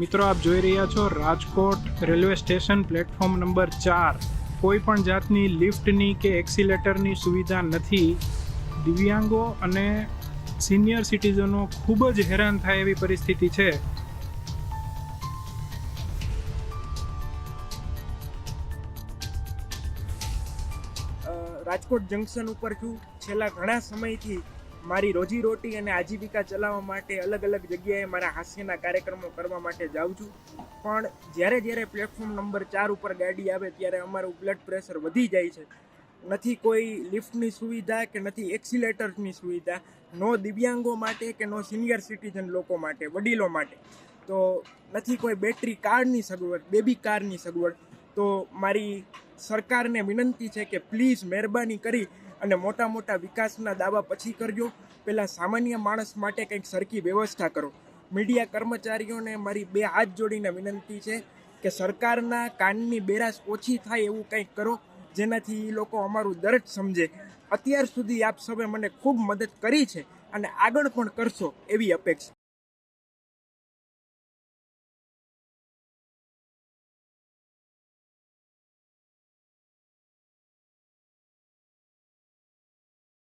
મિત્રો, આપ જોઈ રહ્યા છો Rajkot railway station platform number ચાર. કોઈ પણ જાતની લિફ્ટની કે એક્સિલેટરની સુવિધા નથી. દિવ્યાંગો અને સિનિયર સિટીઝનો ખૂબ જ હેરાન થાય એવી પરિસ્થિતિ છે. રાજકોટ જંકશન ઉપર છું છેલ્લા ઘણા સમયથી મારી રોજીરોટી અને આજીવિકા ચલાવવા માટે અલગ અલગ જગ્યાએ મારા હાસ્યના કાર્યક્રમો કરવા માટે જાઉં છું. પણ જ્યારે જ્યારે પ્લેટફોર્મ નંબર ચાર ઉપર ગાડી આવે ત્યારે અમારું બ્લડ પ્રેશર વધી જાય છે. નથી કોઈ લિફ્ટની સુવિધા કે નથી એક્સિલેટર્સની સુવિધા, નો દિવ્યાંગો માટે કે નો સિનિયર સિટીઝન લોકો માટે, વડીલો માટે. તો નથી કોઈ બેટરી કારની સગવડ બેબી કારની સગવડ. તો મારી સરકારને વિનંતી છે કે પ્લીઝ મહેરબાની કરી અને મોટા મોટા વિકાસના દાવા પછી કરજો. પહેલાં સામાન્ય માણસ માટે કંઈક સરખી વ્યવસ્થા કરો. મીડિયા કર્મચારીઓને મારી બે હાથ જોડીને વિનંતી છે કે સરકારના કાનની બેરાશ ઓછી થાય એવું કંઈક કરો, જેનાથી એ લોકો અમારું દર્દ સમજે. અત્યાર સુધી આપ સૌએ મને ખૂબ મદદ કરી છે અને આગળ પણ કરશો એવી અપેક્ષા.